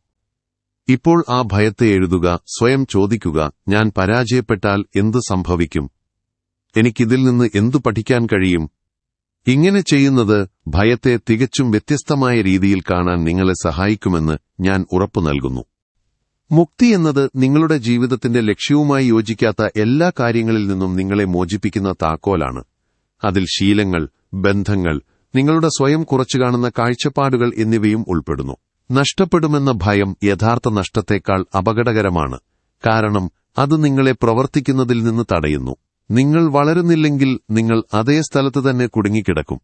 ഇപ്പോൾ ആ ഭയത്തെ എഴുതുക സ്വയം ചോദിക്കുക ഞാൻ പരാജയപ്പെട്ടാൽ എന്ത് സംഭവിക്കും? എനിക്കിതിൽ നിന്ന് എന്തു പഠിക്കാൻ കഴിയും? ഇങ്ങനെ ചെയ്യുന്നത് ഭയത്തെ തികച്ചും വ്യത്യസ്തമായ രീതിയിൽ കാണാൻ നിങ്ങളെ സഹായിക്കുമെന്ന് ഞാൻ ഉറപ്പു നൽകുന്നു. മുക്തി എന്നത് നിങ്ങളുടെ ജീവിതത്തിന്റെ ലക്ഷ്യവുമായി യോജിക്കാത്ത എല്ലാ കാര്യങ്ങളിൽ നിന്നും നിങ്ങളെ മോചിപ്പിക്കുന്ന താക്കോലാണ്. അതിൽ ശീലങ്ങൾ ബന്ധങ്ങൾ നിങ്ങളുടെ സ്വയം കുറച്ചു കാണുന്ന കാഴ്ചപ്പാടുകൾ എന്നിവയും ഉൾപ്പെടുന്നു. നഷ്ടപ്പെടുമെന്ന ഭയം യഥാർത്ഥ നഷ്ടത്തേക്കാൾ അപകടകരമാണ്. കാരണം അത് നിങ്ങളെ പ്രവർത്തിക്കുന്നതിൽ നിന്ന് തടയുന്നു. നിങ്ങൾ വളരുന്നില്ലെങ്കിൽ നിങ്ങൾ അതേ സ്ഥലത്ത് തന്നെ കുടുങ്ങിക്കിടക്കും.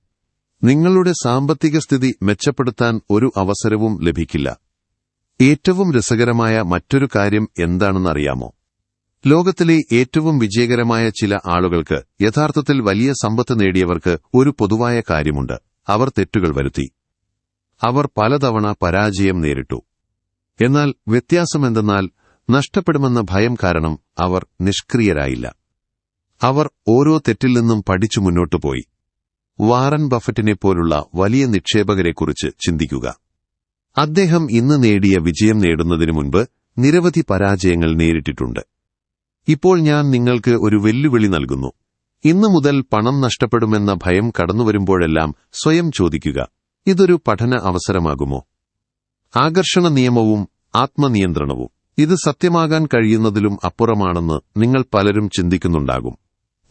നിങ്ങളുടെ സാമ്പത്തിക സ്ഥിതി മെച്ചപ്പെടുത്താൻ ഒരു അവസരവും ലഭിക്കില്ല. ഏറ്റവും രസകരമായ മറ്റൊരു കാര്യം എന്താണെന്നറിയാമോ? ലോകത്തിലെ ഏറ്റവും വിജയകരമായ ചില ആളുകൾക്ക് യഥാർത്ഥത്തിൽ വലിയ സമ്പത്ത് നേടിയവർക്ക് ഒരു പൊതുവായ കാര്യമുണ്ട്. അവർ തെറ്റുകൾ വരുത്തി. അവർ പലതവണ പരാജയം നേരിട്ടു. എന്നാൽ വ്യത്യാസമെന്തെന്നാൽ നഷ്ടപ്പെടുമെന്ന ഭയം കാരണം അവർ നിഷ്ക്രിയരായില്ല. അവർ ഓരോ തെറ്റിൽ നിന്നും പഠിച്ചു മുന്നോട്ടു പോയി വാറൻ ബഫറ്റിനെ പോലുള്ള വലിയ നിക്ഷേപകരെക്കുറിച്ച് ചിന്തിക്കുക. അദ്ദേഹം ഇന്ന് നേടിയ വിജയം നേടുന്നതിനു മുൻപ് നിരവധി പരാജയങ്ങൾ നേരിട്ടിട്ടുണ്ട്. ഇപ്പോൾ ഞാൻ നിങ്ങൾക്ക് ഒരു വെല്ലുവിളി നൽകുന്നു. ഇന്നു മുതൽ പണം നഷ്ടപ്പെടുമെന്ന ഭയം കടന്നുവരുമ്പോഴെല്ലാം സ്വയം ചോദിക്കുക ഇതൊരു പഠന അവസരമാകുമോ? ആകർഷണ നിയമവും ആത്മനിയന്ത്രണവും ഇത് സത്യമാകാൻ കഴിയുന്നതിലും അപ്പുറമാണെന്ന് നിങ്ങൾ പലരും ചിന്തിക്കുന്നുണ്ടാകും.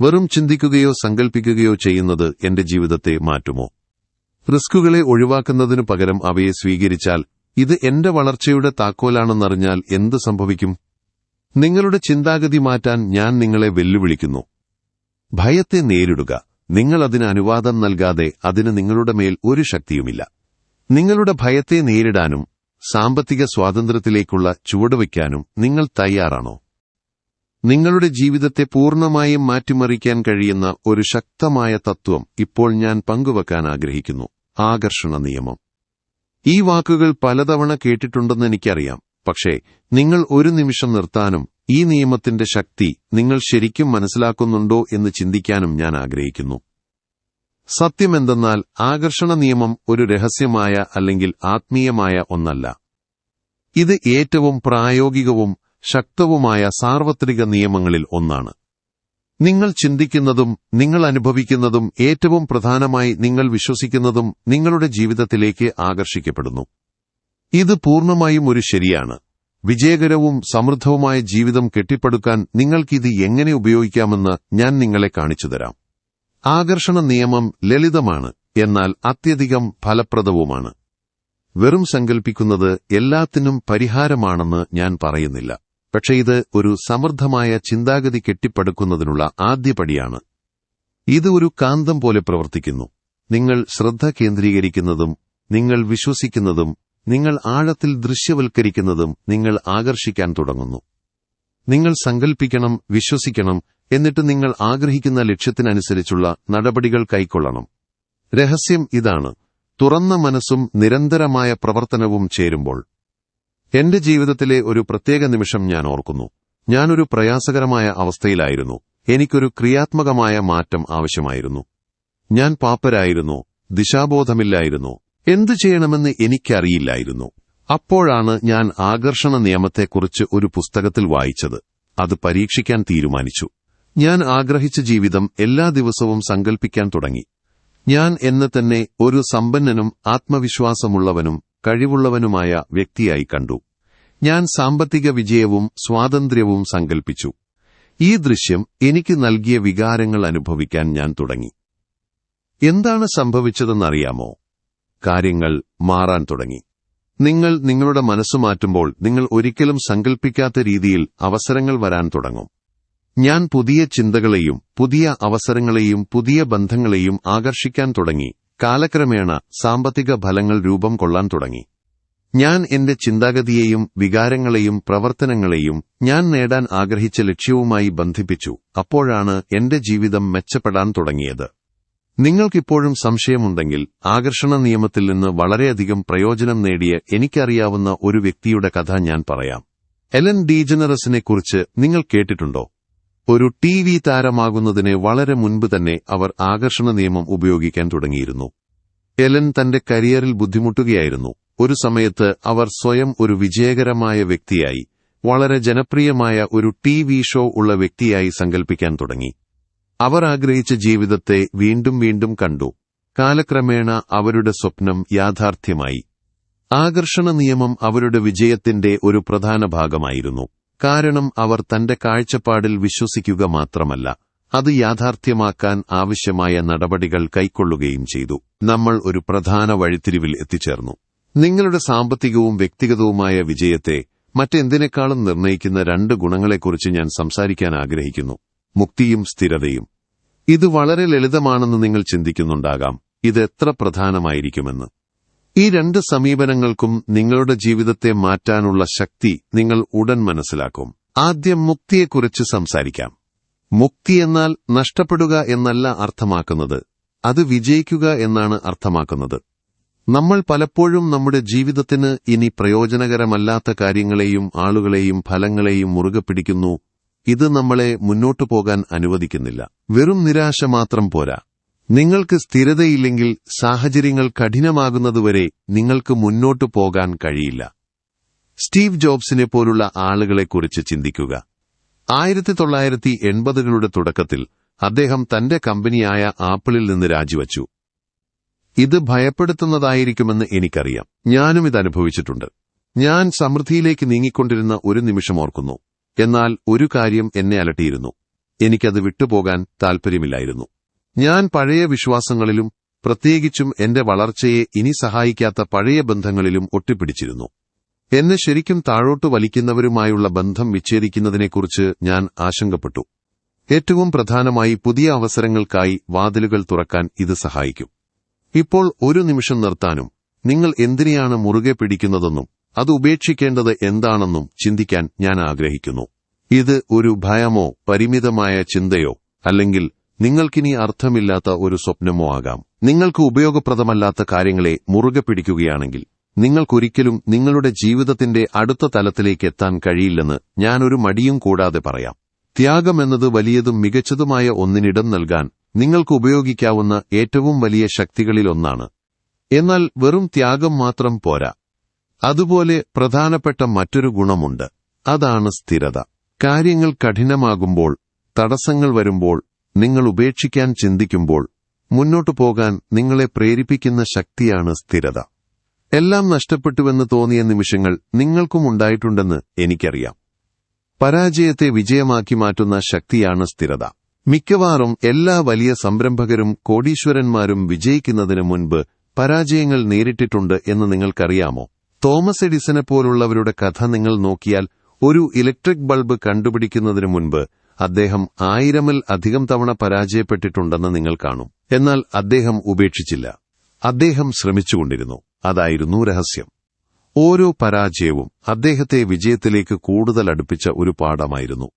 വെറും ചിന്തിക്കുകയോ സങ്കൽപ്പിക്കുകയോ ചെയ്യുന്നത് എന്റെ ജീവിതത്തെ മാറ്റുമോ? റിസ്കുകളെ ഒഴിവാക്കുന്നതിനു പകരം അവയെ സ്വീകരിച്ചാൽ ഇത് എന്റെ വളർച്ചയുടെ താക്കോലാണെന്നറിഞ്ഞാൽ എന്ത് സംഭവിക്കും? നിങ്ങളുടെ ചിന്താഗതി മാറ്റാൻ ഞാൻ നിങ്ങളെ വെല്ലുവിളിക്കുന്നു. ഭയത്തെ നേരിടുക. നിങ്ങൾ അതിന് അനുവാദം നൽകാതെ അതിന് നിങ്ങളുടെ മേൽ ഒരു ശക്തിയുമില്ല. നിങ്ങളുടെ ഭയത്തെ നേരിടാനും സാമ്പത്തിക സ്വാതന്ത്ര്യത്തിലേക്കുള്ള ചുവടുവയ്ക്കാനും നിങ്ങൾ തയ്യാറാണോ? നിങ്ങളുടെ ജീവിതത്തെ പൂർണമായും മാറ്റിമറിക്കാൻ കഴിയുന്ന ഒരു ശക്തമായ തത്വം ഇപ്പോൾ ഞാൻ പങ്കുവെക്കാൻ ആഗ്രഹിക്കുന്നു. ആകർഷണ നിയമം. ഈ വാക്കുകൾ പലതവണ കേട്ടിട്ടുണ്ടെന്ന് എനിക്കറിയാം. പക്ഷേ നിങ്ങൾ ഒരു നിമിഷം നിർത്താനും ഈ നിയമത്തിന്റെ ശക്തി നിങ്ങൾ ശരിക്കും മനസ്സിലാക്കുന്നുണ്ടോ എന്ന് ചിന്തിക്കാനും ഞാൻ ആഗ്രഹിക്കുന്നു. സത്യമെന്തെന്നാൽ ആകർഷണ നിയമം ഒരു രഹസ്യമായ അല്ലെങ്കിൽ ആത്മീയമായ ഒന്നല്ല. ഇത് ഏറ്റവും പ്രായോഗികവും ശക്തവുമായ സാർവത്രിക നിയമങ്ങളിൽ ഒന്നാണ്. നിങ്ങൾ ചിന്തിക്കുന്നതും നിങ്ങൾ അനുഭവിക്കുന്നതും ഏറ്റവും പ്രധാനമായി നിങ്ങൾ വിശ്വസിക്കുന്നതും നിങ്ങളുടെ ജീവിതത്തിലേക്ക് ആകർഷിക്കപ്പെടുന്നു. ഇത് പൂർണമായും ഒരു ശരിയാണ്. വിജയകരവും സമൃദ്ധവുമായ ജീവിതം കെട്ടിപ്പടുക്കാൻ നിങ്ങൾക്കിത് എങ്ങനെ ഉപയോഗിക്കാമെന്ന് ഞാൻ നിങ്ങളെ കാണിച്ചുതരാം ആകർഷണ നിയമം ലളിതമാണ് എന്നാൽ അത്യധികം ഫലപ്രദവുമാണ്. വെറും സങ്കൽപ്പിക്കുന്നത് എല്ലാത്തിനും പരിഹാരമാണെന്ന് ഞാൻ പറയുന്നില്ല. പക്ഷെ ഇത് ഒരു സമൃദ്ധമായ ചിന്താഗതി കെട്ടിപ്പടുക്കുന്നതിനുള്ള ആദ്യപടിയാണ് ഇത് ഒരു കാന്തം പോലെ പ്രവർത്തിക്കുന്നു. നിങ്ങൾ ശ്രദ്ധ കേന്ദ്രീകരിക്കുന്നതും നിങ്ങൾ വിശ്വസിക്കുന്നതും നിങ്ങൾ ആഴത്തിൽ ദൃശ്യവൽക്കരിക്കുന്നതും നിങ്ങൾ ആകർഷിക്കാൻ തുടങ്ങുന്നു. നിങ്ങൾ സങ്കൽപ്പിക്കണം വിശ്വസിക്കണം എന്നിട്ട് നിങ്ങൾ ആഗ്രഹിക്കുന്ന ലക്ഷ്യത്തിനനുസരിച്ചുള്ള നടപടികൾ കൈക്കൊള്ളണം. രഹസ്യം ഇതാണ്. തുറന്ന മനസ്സും നിരന്തരമായ പ്രവർത്തനവും ചേരുമ്പോൾ എന്റെ ജീവിതത്തിലെ ഒരു പ്രത്യേക നിമിഷം ഞാൻ ഓർക്കുന്നു. ഞാനൊരു പ്രയാസകരമായ അവസ്ഥയിലായിരുന്നു. എനിക്കൊരു ക്രിയാത്മകമായ മാറ്റം ആവശ്യമായിരുന്നു. ഞാൻ പാപ്പരായിരുന്നു. ദിശാബോധമില്ലായിരുന്നു. എന്തു ചെയ്യണമെന്ന് എനിക്കറിയില്ലായിരുന്നു. അപ്പോഴാണ് ഞാൻ ആകർഷണ നിയമത്തെക്കുറിച്ച് ഒരു പുസ്തകത്തിൽ വായിച്ചത്. അത് പരീക്ഷിക്കാൻ തീരുമാനിച്ചു. ഞാൻ ആഗ്രഹിച്ച ജീവിതം എല്ലാ ദിവസവും സങ്കൽപ്പിക്കാൻ തുടങ്ങി. ഞാൻ എന്നെ തന്നെ ഒരു സമ്പന്നനും ആത്മവിശ്വാസമുള്ളവനും കഴിവുള്ളവനുമായ വ്യക്തിയായി കണ്ടു. ഞാൻ സാമ്പത്തിക വിജയവും സ്വാതന്ത്ര്യവും സങ്കൽപ്പിച്ചു. ഈ ദൃശ്യം എനിക്ക് നൽകിയ വികാരങ്ങൾ അനുഭവിക്കാൻ ഞാൻ തുടങ്ങി. എന്താണ് സംഭവിച്ചതെന്നറിയാമോ? കാര്യങ്ങൾ മാറാൻ തുടങ്ങി. നിങ്ങൾ നിങ്ങളുടെ മനസ്സ് മാറ്റുമ്പോൾ നിങ്ങൾ ഒരിക്കലും സങ്കൽപ്പിക്കാത്ത രീതിയിൽ അവസരങ്ങൾ വരാൻ തുടങ്ങും. ഞാൻ പുതിയ ചിന്തകളെയും പുതിയ അവസരങ്ങളെയും പുതിയ ബന്ധങ്ങളെയും ആകർഷിക്കാൻ തുടങ്ങി. കാലക്രമേണ സാമ്പത്തിക ഫലങ്ങൾ രൂപം കൊള്ളാൻ തുടങ്ങി. ഞാൻ എന്റെ ചിന്താഗതിയെയും വികാരങ്ങളെയും പ്രവർത്തനങ്ങളെയും ഞാൻ നേടാൻ ആഗ്രഹിച്ച ലക്ഷ്യവുമായി ബന്ധിപ്പിച്ചു. അപ്പോഴാണ് എന്റെ ജീവിതം മെച്ചപ്പെടാൻ തുടങ്ങിയത്. നിങ്ങൾക്കിപ്പോഴും സംശയമുണ്ടെങ്കിൽ ആകർഷണ നിയമത്തിൽ നിന്ന് വളരെയധികം പ്രയോജനം നേടിയ എനിക്കറിയാവുന്ന ഒരു വ്യക്തിയുടെ കഥ ഞാൻ പറയാം. എലൻ ഡീജനറസിനെക്കുറിച്ച് നിങ്ങൾ കേട്ടിട്ടുണ്ടോ? ഒരു ടി വി താരമാകുന്നതിന് വളരെ മുൻപ് തന്നെ അവർ ആകർഷണ നിയമം ഉപയോഗിക്കാൻ തുടങ്ങിയിരുന്നു. എലൻ തന്റെ കരിയറിൽ ബുദ്ധിമുട്ടുകയായിരുന്നു. ഒരു സമയത്ത് അവർ സ്വയം ഒരു വിജയകരമായ വ്യക്തിയായി വളരെ ജനപ്രിയമായ ഒരു ടി വി ഷോ ഉള്ള വ്യക്തിയായി സങ്കൽപ്പിക്കാൻ തുടങ്ങി. അവർ ആഗ്രഹിച്ച ജീവിതത്തെ വീണ്ടും വീണ്ടും കണ്ടു. കാലക്രമേണ അവരുടെ സ്വപ്നം യാഥാർത്ഥ്യമായി. ആകർഷണ നിയമം അവരുടെ വിജയത്തിന്റെ ഒരു പ്രധാന ഭാഗമായിരുന്നു. കാരണം അവർ തന്റെ കാഴ്ചപ്പാടിൽ വിശ്വസിക്കുക മാത്രമല്ല അത് യാഥാർത്ഥ്യമാക്കാൻ ആവശ്യമായ നടപടികൾ കൈക്കൊള്ളുകയും ചെയ്തു. നമ്മൾ ഒരു പ്രധാന വഴിത്തിരിവിൽ എത്തിച്ചേർന്നു. നിങ്ങളുടെ സാമ്പത്തികവും വ്യക്തിഗതവുമായ വിജയത്തെ മറ്റെന്തിനേക്കാളും നിർണയിക്കുന്ന രണ്ട് ഗുണങ്ങളെക്കുറിച്ച് ഞാൻ സംസാരിക്കാൻ ആഗ്രഹിക്കുന്നു. മുക്തിയും സ്ഥിരതയും. ഇത് വളരെ ലളിതമാണെന്ന് നിങ്ങൾ ചിന്തിക്കുന്നുണ്ടാകാം. ഇത് എത്ര പ്രധാനമായിരിക്കുമെന്ന്. ഈ രണ്ട് സമീപനങ്ങൾക്കും നിങ്ങളുടെ ജീവിതത്തെ മാറ്റാനുള്ള ശക്തി നിങ്ങൾ ഉടൻ മനസ്സിലാക്കും. ആദ്യം മുക്തിയെക്കുറിച്ച് സംസാരിക്കാം. മുക്തി എന്നാൽ നഷ്ടപ്പെടുക എന്നല്ല അർത്ഥമാക്കുന്നത്. അത് വിജയിക്കുക എന്നാണ് അർത്ഥമാക്കുന്നത്. നമ്മൾ പലപ്പോഴും നമ്മുടെ ജീവിതത്തിന് ഇനി പ്രയോജനകരമല്ലാത്ത കാര്യങ്ങളെയും ആളുകളെയും ഫലങ്ങളെയും മുറുകെ പിടിക്കുന്നു. ഇത് നമ്മളെ മുന്നോട്ടു പോകാൻ അനുവദിക്കുന്നില്ല. വെറും നിരാശ മാത്രം പോരാ. നിങ്ങൾക്ക് സ്ഥിരതയില്ലെങ്കിൽ സാഹചര്യങ്ങൾ കഠിനമാകുന്നതുവരെ നിങ്ങൾക്ക് മുന്നോട്ടു പോകാൻ കഴിയില്ല. സ്റ്റീവ് ജോബ്സിനെ പോലുള്ള ആളുകളെക്കുറിച്ച് ചിന്തിക്കുക. ആയിരത്തി തൊള്ളായിരത്തി എൺപതുകളുടെ തുടക്കത്തിൽ അദ്ദേഹം തന്റെ കമ്പനിയായ ആപ്പിളിൽ നിന്ന് രാജിവച്ചു. ഇത് ഭയപ്പെടുത്തുന്നതായിരിക്കുമെന്ന് എനിക്കറിയാം. ഞാനും ഇത് അനുഭവിച്ചിട്ടുണ്ട്. ഞാൻ സമൃദ്ധിയിലേക്ക് നീങ്ങിക്കൊണ്ടിരുന്ന ഒരു നിമിഷം ഓർക്കുന്നു. എന്നാൽ ഒരു കാര്യം എന്നെ അലട്ടിയിരുന്നു. എനിക്കത് വിട്ടുപോകാൻ താൽപ്പര്യമില്ലായിരുന്നു. ഞാൻ പഴയ വിശ്വാസങ്ങളിലും പ്രത്യേകിച്ചും എന്റെ വളർച്ചയെ ഇനി സഹായിക്കാത്ത പഴയ ബന്ധങ്ങളിലും ഒട്ടിപ്പിടിച്ചിരുന്നു. എന്നെ ശരിക്കും താഴോട്ട് വലിക്കുന്നവരുമായുള്ള ബന്ധം വിച്ഛേദിക്കുന്നതിനെക്കുറിച്ച് ഞാൻ ആശങ്കപ്പെട്ടു. ഏറ്റവും പ്രധാനമായി പുതിയ അവസരങ്ങൾക്കായി വാതിലുകൾ തുറക്കാൻ ഇത് സഹായിക്കും. ഇപ്പോൾ ഒരു നിമിഷം നിർത്താനും നിങ്ങൾ എന്തിനെയാണ് മുറുകെ പിടിക്കുന്നതെന്നും അത് ഉപേക്ഷിക്കേണ്ടത് എന്താണെന്നും ചിന്തിക്കാൻ ഞാൻ ആഗ്രഹിക്കുന്നു. ഇത് ഒരു ഭയമോ പരിമിതമായ ചിന്തയോ അല്ലെങ്കിൽ നിങ്ങൾക്കിനി അർത്ഥമില്ലാത്ത ഒരു സ്വപ്നമോ ആകാം. നിങ്ങൾക്ക് ഉപയോഗപ്രദമല്ലാത്ത കാര്യങ്ങളെ മുറുകെ പിടിക്കുകയാണെങ്കിൽ നിങ്ങൾക്കൊരിക്കലും നിങ്ങളുടെ ജീവിതത്തിന്റെ അടുത്ത തലത്തിലേക്ക് എത്താൻ കഴിയില്ലെന്ന് ഞാനൊരു മടിയും കൂടാതെ പറയാം. ത്യാഗമെന്നത് വലിയതും മികച്ചതുമായ ഒന്നിനിടം നൽകാൻ നിങ്ങൾക്ക് ഉപയോഗിക്കാവുന്ന ഏറ്റവും വലിയ ശക്തികളിലൊന്നാണ് എന്നാൽ വെറും ത്യാഗം മാത്രം പോരാ. അതുപോലെ പ്രധാനപ്പെട്ട മറ്റൊരു ഗുണമുണ്ട്. അതാണ് സ്ഥിരത. കാര്യങ്ങൾ കഠിനമാകുമ്പോൾ തടസ്സങ്ങൾ വരുമ്പോൾ നിങ്ങൾ ഉപേക്ഷിക്കാൻ ചിന്തിക്കുമ്പോൾ മുന്നോട്ടു പോകാൻ നിങ്ങളെ പ്രേരിപ്പിക്കുന്ന ശക്തിയാണ് സ്ഥിരത. എല്ലാം നഷ്ടപ്പെട്ടുവെന്ന് തോന്നിയ നിമിഷങ്ങൾ നിങ്ങൾക്കും ഉണ്ടായിട്ടുണ്ടെന്ന് എനിക്കറിയാം. പരാജയത്തെ വിജയമാക്കി മാറ്റുന്ന ശക്തിയാണ് സ്ഥിരത. മിക്കവാറും എല്ലാ വലിയ സംരംഭകരും കോടീശ്വരന്മാരും വിജയിക്കുന്നതിന് മുൻപ് പരാജയങ്ങൾ നേരിട്ടിട്ടുണ്ട് എന്ന് നിങ്ങൾക്കറിയാമോ? തോമസ് എഡിസനെ പോലുള്ളവരുടെ കഥ നിങ്ങൾ നോക്കിയാൽ ഒരു ഇലക്ട്രിക് ബൾബ് കണ്ടുപിടിക്കുന്നതിന് മുൻപ് അദ്ദേഹം ആയിരമിൽ അധികം തവണ പരാജയപ്പെട്ടിട്ടുണ്ടെന്ന് നിങ്ങൾ കാണും. എന്നാൽ അദ്ദേഹം ഉപേക്ഷിച്ചില്ല. അദ്ദേഹം ശ്രമിച്ചുകൊണ്ടിരുന്നു. അതായിരുന്നു രഹസ്യം. ഓരോ പരാജയവും അദ്ദേഹത്തെ വിജയത്തിലേക്ക് കൂടുതൽ അടുപ്പിച്ച ഒരു പാഠമായിരുന്നു.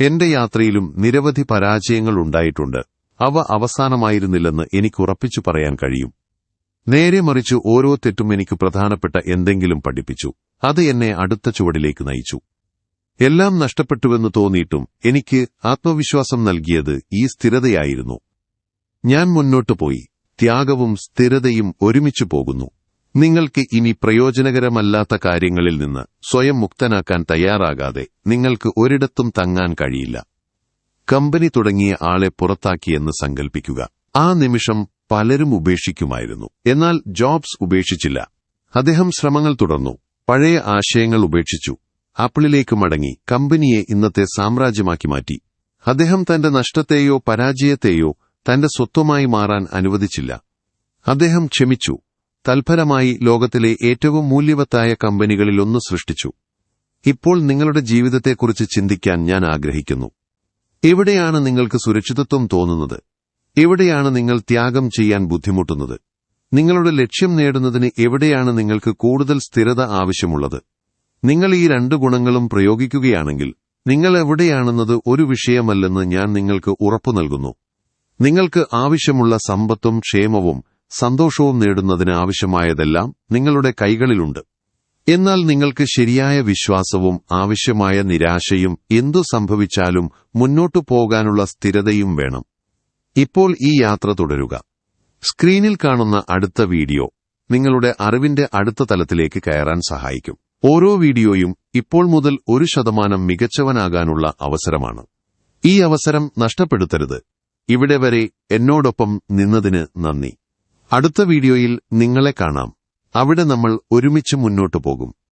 എന്റെ യാത്രയിലും നിരവധി പരാജയങ്ങൾ ഉണ്ടായിട്ടുണ്ട്. അവ അവസാനമായിരുന്നില്ലെന്ന് എനിക്ക് ഉറപ്പിച്ചു പറയാൻ കഴിയും. നേരെ മറിച്ച് ഓരോ തെറ്റും എനിക്ക് പ്രധാനപ്പെട്ട എന്തെങ്കിലും പഠിപ്പിച്ചു. അത് എന്നെ അടുത്ത ചുവടിലേക്ക് നയിച്ചു. എല്ലാം നഷ്ടപ്പെട്ടുവെന്ന് തോന്നിയിട്ടും എനിക്ക് ആത്മവിശ്വാസം നൽകിയത് ഈ സ്ഥിരതയായിരുന്നു. ഞാൻ മുന്നോട്ടു പോയി. ത്യാഗവും സ്ഥിരതയും ഒരുമിച്ചു പോകുന്നു. നിങ്ങൾക്ക് ഇനി പ്രയോജനകരമല്ലാത്ത കാര്യങ്ങളിൽ നിന്ന് സ്വയം മുക്തനാക്കാൻ തയ്യാറാകാതെ നിങ്ങൾക്ക് ഒരിടത്തും തങ്ങാൻ കഴിയില്ല. കമ്പനി തുടങ്ങിയ ആളെ പുറത്താക്കിയെന്ന് സങ്കൽപ്പിക്കുക. ആ നിമിഷം പലരും ഉപേക്ഷിക്കുമായിരുന്നു. എന്നാൽ ജോബ്സ് ഉപേക്ഷിച്ചില്ല. അദ്ദേഹം ശ്രമങ്ങൾ തുടർന്നു. പഴയ ആശയങ്ങൾ ഉപേക്ഷിച്ചു. ആപ്പിളിലേക്ക് മടങ്ങി കമ്പനിയെ ഇന്നത്തെ സാമ്രാജ്യമാക്കി മാറ്റി. അദ്ദേഹം തന്റെ നഷ്ടത്തെയോ പരാജയത്തെയോ തന്റെ സ്വത്വമായി മാറാൻ അനുവദിച്ചില്ല. അദ്ദേഹം ക്ഷമിച്ചു. തൽഫലമായി ലോകത്തിലെ ഏറ്റവും മൂല്യവത്തായ കമ്പനികളിലൊന്ന് സൃഷ്ടിച്ചു. ഇപ്പോൾ നിങ്ങളുടെ ജീവിതത്തെക്കുറിച്ച് ചിന്തിക്കാൻ ഞാൻ ആഗ്രഹിക്കുന്നു. എവിടെയാണ് നിങ്ങൾക്ക് സുരക്ഷിതത്വം തോന്നുന്നത്? എവിടെയാണ് നിങ്ങൾ ത്യാഗം ചെയ്യാൻ ബുദ്ധിമുട്ടുന്നത്? നിങ്ങളുടെ ലക്ഷ്യം നേടുന്നതിന് എവിടെയാണ് നിങ്ങൾക്ക് കൂടുതൽ സ്ഥിരത ആവശ്യമുള്ളത്? നിങ്ങൾ ഈ രണ്ട് ഗുണങ്ങളും പ്രയോഗിക്കുകയാണെങ്കിൽ നിങ്ങൾ എവിടെയാണെന്നത് ഒരു വിഷയമല്ലെന്ന് ഞാൻ നിങ്ങൾക്ക് ഉറപ്പു നൽകുന്നു. നിങ്ങൾക്ക് ആവശ്യമുള്ള സമ്പത്തും ക്ഷേമവും സന്തോഷവും നേടുന്നതിന് ആവശ്യമായതെല്ലാം നിങ്ങളുടെ കൈകളിലുണ്ട്. എന്നാൽ നിങ്ങൾക്ക് ശരിയായ വിശ്വാസവും ആവശ്യമായ നിരാശയും എന്തു സംഭവിച്ചാലും മുന്നോട്ടു പോകാനുള്ള സ്ഥിരതയും വേണം. ഇപ്പോൾ ഈ യാത്ര തുടരുക. സ്ക്രീനിൽ കാണുന്ന അടുത്ത വീഡിയോ നിങ്ങളുടെ അറിവിന്റെ അടുത്ത തലത്തിലേക്ക് കയറാൻ സഹായിക്കും. ഓരോ വീഡിയോയും ഇപ്പോൾ മുതൽ ഒരു ശതമാനം മികച്ചവനാകാനുള്ള അവസരമാണ്. ഈ അവസരം നഷ്ടപ്പെടുത്തരുത്. ഇവിടെ വരെ എന്നോടൊപ്പം നിന്നതിന് നന്ദി. അടുത്ത വീഡിയോയിൽ നിങ്ങളെ കാണാം. അവിടെ നമ്മൾ ഒരുമിച്ച് മുന്നോട്ടു പോകും.